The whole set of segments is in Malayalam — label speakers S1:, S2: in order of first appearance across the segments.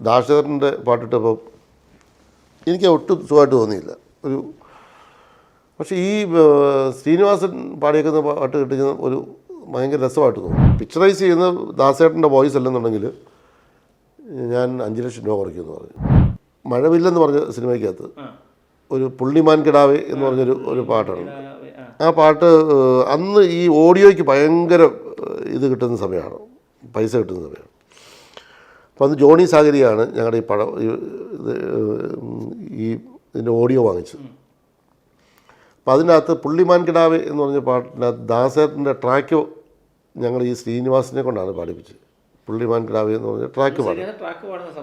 S1: ദാശരഥന്റെ പാട്ടിട്ടപ്പോൾ എനിക്ക് ഒട്ടും സുഖമായിട്ട് തോന്നിയില്ല. ഒരു പക്ഷേ ഈ ശ്രീനിവാസൻ പാടിയേക്കുന്ന പാട്ട് കിട്ടുന്ന ഒരു ഭയങ്കര രസമായിട്ട് തോന്നും. പിക്ചറൈസ് ചെയ്യുന്ന ദാസേട്ടന്റെ വോയിസ് അല്ലെന്നുണ്ടെങ്കിൽ ഞാൻ അഞ്ച് ലക്ഷം രൂപ കുറയ്ക്കുമെന്ന് പറഞ്ഞു. മഴവില്ലെന്ന് പറഞ്ഞ സിനിമയ്ക്കകത്ത് ഒരു പുള്ളിമാൻ കിടാവേ എന്ന് പറഞ്ഞൊരു ഒരു പാട്ടാണ്. ആ. പാട്ട് അന്ന് ഈ ഓഡിയോയ്ക്ക് ഭയങ്കര ഇത് കിട്ടുന്ന സമയമാണ്. പൈസ കിട്ടുന്ന സമയമാണ്. അപ്പോൾ അന്ന് ജോണി സാഗരിയാണ് ഞങ്ങളുടെ ഈ പടം ഈ ഇത് ഇതിന്റെ ഓഡിയോ വാങ്ങിച്ചത്. അപ്പോൾ അതിനകത്ത് പുള്ളിമാൻ കിടാവ് എന്ന് പറഞ്ഞ പാട്ടിനകത്ത് ദാസേട്ടന്റെ ട്രാക്ക് ഞങ്ങൾ ഈ ശ്രീനിവാസിനെ കൊണ്ടാണ് പാടിപ്പിച്ചത്. പുള്ളിമാൻ കിടാവ് എന്ന് പറഞ്ഞ ട്രാക്ക് പാടി.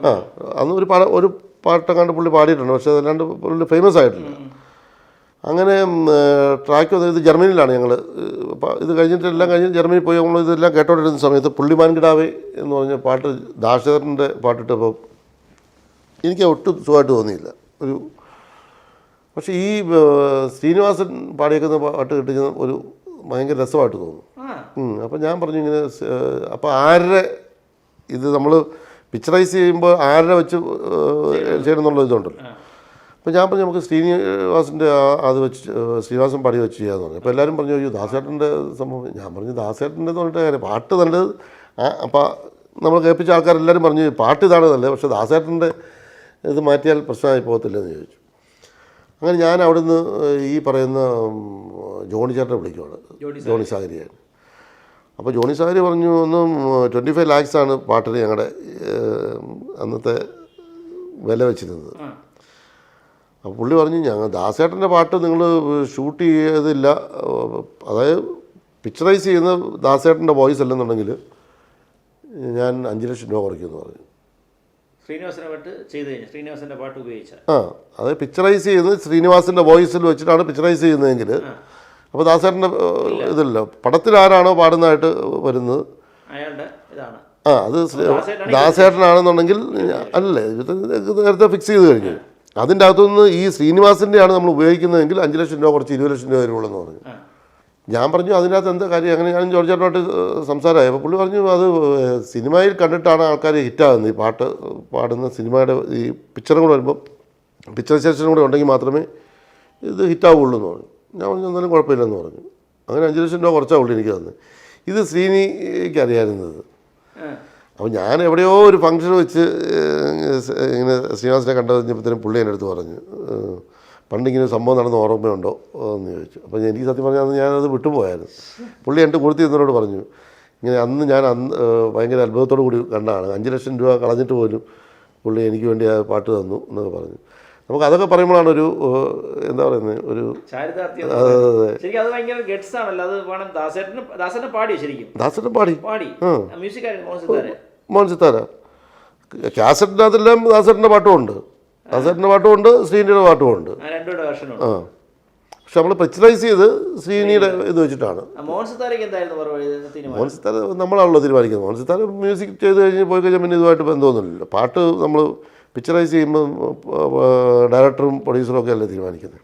S1: ആ അന്ന് ഒരു പാട ഒരു പാട്ടങ്ങാണ്ട് പുള്ളി പാടിയിട്ടുണ്ട് പക്ഷേ അതല്ലാണ്ട് പുള്ളി ഫേമസ് ആയിട്ടില്ല. അങ്ങനെ ട്രാക്ക് വന്നിരുന്നത് ഇത് ജർമ്മനിയിലാണ് ഞങ്ങൾ ഇത് കഴിഞ്ഞിട്ട് എല്ലാം കഴിഞ്ഞ് ജർമ്മനിയിൽ പോയി. നമ്മൾ ഇതെല്ലാം കേട്ടോണ്ടിരുന്ന സമയത്ത് പുള്ളിമാൻ കിടാവേ എന്ന് പറഞ്ഞ പാട്ട് ദാശരഥന്റെ പാട്ടിട്ടപ്പോൾ എനിക്ക് ഒട്ടും സുഖമായിട്ട് തോന്നിയില്ല. ഒരു പക്ഷേ ഈ ശ്രീനിവാസൻ പാടിയേക്കുന്ന പാട്ട് കിട്ടുന്ന ഒരു ഭയങ്കര രസമായിട്ട് തോന്നും. അപ്പം ഞാൻ പറഞ്ഞു ഇങ്ങനെ അപ്പോൾ ആരുടെ ഇത് നമ്മൾ പിക്ചറൈസ് ചെയ്യുമ്പോൾ ആരുടെ വെച്ച് ഏഹ്, ചെയ്യണം എന്നുള്ള ഇതുണ്ടല്ലോ. അപ്പോൾ ഞാൻ പറഞ്ഞു നമുക്ക് ശ്രീനിവാസിന്റെ ആ- അത് വെച്ച് ശ്രീനിവാസൻ പാടി വെച്ച് ചെയ്യാമെന്ന് പറഞ്ഞു. അപ്പോൾ എല്ലാവരും പറഞ്ഞു അയ്യോ ദാസേട്ടന്റെ സംഭവം. ഞാൻ പറഞ്ഞു ദാസേട്ടന്റെ എന്ന് പറഞ്ഞിട്ട് കാര്യം പാട്ട് നല്ലത്. ആ അപ്പോൾ നമ്മൾ കേൾപ്പിച്ച ആൾക്കാരെല്ലാവരും പറഞ്ഞു പാട്ട് ഇതാണ് നല്ലത് പക്ഷേ ദാസേട്ടന്റെ ഇത് മാറ്റിയാൽ പ്രശ്നമായി പോകത്തില്ലെന്ന് ചോദിച്ചു. അങ്ങനെ ഞാൻ അവിടുന്ന് ഈ പറയുന്ന ജോണി ചേട്ടനെ വിളിക്കുവാണ്.
S2: ജോണി
S1: സാഗരിയാണ് അപ്പോൾ ജോണി സാഗരി പറഞ്ഞു ഒന്ന് ട്വന്റി ഫൈവ് ലാക്സാണ് പാട്ടിന് ഞങ്ങളുടെ അന്നത്തെ വില വെച്ചിരുന്നത്. അപ്പോൾ പുള്ളി പറഞ്ഞു ഞങ്ങൾ ദാസേട്ടന്റെ പാട്ട് നിങ്ങൾ ഷൂട്ട് ചെയ്തില്ല അതായത് പിക്ചറൈസ് ചെയ്യുന്ന ദാസേട്ടന്റെ വോയിസ് അല്ലെന്നുണ്ടെങ്കിൽ ഞാൻ അഞ്ച് ലക്ഷം രൂപ കുറയ്ക്കുമെന്ന് പറഞ്ഞു.
S2: ശ്രീനിവാസനെ പാട്ട് ചെയ്ത് കഴിഞ്ഞു പാട്ട് ഉപയോഗിച്ച.
S1: ആ അത് പിക്ചറൈസ് ചെയ്യുന്നത് ശ്രീനിവാസിന്റെ വോയിസിൽ വെച്ചിട്ടാണ് പിക്ചറൈസ് ചെയ്യുന്നതെങ്കിൽ അപ്പോൾ ദാസേട്ടന്റെ ഇതല്ല. പടത്തിൽ ആരാണോ പാടുന്നതായിട്ട് വരുന്നത്?
S2: അയാളുടെ ഇതാണ്.
S1: ആ അത് ദാസേട്ടനാണെന്നുണ്ടെങ്കിൽ അല്ലേ ഇത് നേരത്തെ ഫിക്സ് ചെയ്ത് കഴിഞ്ഞു. അതിന്റെ അകത്തുനിന്ന് ഈ ശ്രീനിവാസിന്റെയാണ് നമ്മൾ ഉപയോഗിക്കുന്നതെങ്കിൽ അഞ്ച് ലക്ഷം രൂപ കുറച്ച് ഇരുപത് ലക്ഷം രൂപ വരുള്ളൂ എന്ന് പറഞ്ഞു. ഞാൻ പറഞ്ഞു അതിനകത്ത് എന്താ കാര്യം? അങ്ങനെ ഞാൻ ജോർജ് സംസാരമായി. അപ്പോൾ പുള്ളി പറഞ്ഞു അത് സിനിമയിൽ കണ്ടിട്ടാണ് ആൾക്കാർ ഹിറ്റാകുന്നത്. ഈ പാട്ട് പാടുന്ന സിനിമയുടെ ഈ പിക്ചറും കൂടെ വരുമ്പോൾ പിക്ചറൈസേഷനും കൂടെ ഉണ്ടെങ്കിൽ മാത്രമേ ഇത് ഹിറ്റാവുള്ളൂ എന്ന് പറഞ്ഞു. ഞാൻ പറഞ്ഞു എന്നാലും കുഴപ്പമില്ലെന്ന് പറഞ്ഞു. അങ്ങനെ അഞ്ച് ലക്ഷം രൂപ കുറച്ചാ ഉള്ളൂ എനിക്ക് തന്നെ ഇത് ശ്രീനിക്ക് അറിയാമായിരുന്നത്. അപ്പോൾ ഞാൻ എവിടെയോ ഒരു ഫംഗ്ഷൻ വെച്ച് ഇങ്ങനെ ശ്രീനിവാസിനെ കണ്ടു കഴിഞ്ഞപ്പോഴത്തേനും പുള്ളി എന്റെ അടുത്ത് പറഞ്ഞു പണ്ട് പണ്ടിങ്ങനെ സംഭവം നടന്ന ഓർമ്മയുണ്ടോ? എന്ന് ചോദിച്ചു. അപ്പോൾ എനിക്ക് സത്യം പറഞ്ഞാൽ അന്ന് ഞാനത് വിട്ടുപോയായിരുന്നു. പുള്ളി എന്റെ കൊടുത്തി നിന്നോട് പറഞ്ഞു ഇങ്ങനെ അന്ന് ഞാൻ അന്ന് ഭയങ്കര അത്ഭുതത്തോടു കൂടി കണ്ടാണ്. അഞ്ച് ലക്ഷം രൂപ കളഞ്ഞിട്ട് പോലും പുള്ളി എനിക്ക് വേണ്ടി ആ പാട്ട് തന്നു എന്നൊക്കെ പറഞ്ഞു. നമുക്ക് അതൊക്കെ പറയുമ്പോഴാണ് ഒരു എന്താ പറയുന്നത് ഒരു
S2: ദാസേട്ടൻ.
S1: അതെ.
S2: ശരിക്കും
S1: ദാസേട്ടൻ പാടി.
S2: പാടി. മോഹൻ സിത്താര
S1: കാസറ്റിനകത്തെല്ലാം ദാസേട്ടന്റെ പാട്ടും ഉണ്ട് ദാസേട്ടന്റെ പാട്ടും ഉണ്ട് ശ്രീനിയുടെ പാട്ടും ഉണ്ട്.
S2: ആ.
S1: പക്ഷെ നമ്മൾ പിക്ചറൈസ് ചെയ്ത് ശ്രീനിയുടെ ഇത് വെച്ചിട്ടാണ്. മോഹൻ സിത്താര നമ്മളാണല്ലോ തീരുമാനിക്കുന്നത്. മോഹൻ സിത്താര മ്യൂസിക് ചെയ്ത് കഴിഞ്ഞ് പോയി കഴിഞ്ഞാൽ പിന്നെ ഇതുമായിട്ട് ബന്ധമൊന്നുമില്ലല്ലോ പാട്ട് നമ്മൾ പിക്ചറൈസ് ചെയ്യുമ്പോൾ ഡയറക്ടറും പ്രൊഡ്യൂസറും ഒക്കെ അല്ലേ തീരുമാനിക്കുന്നത്?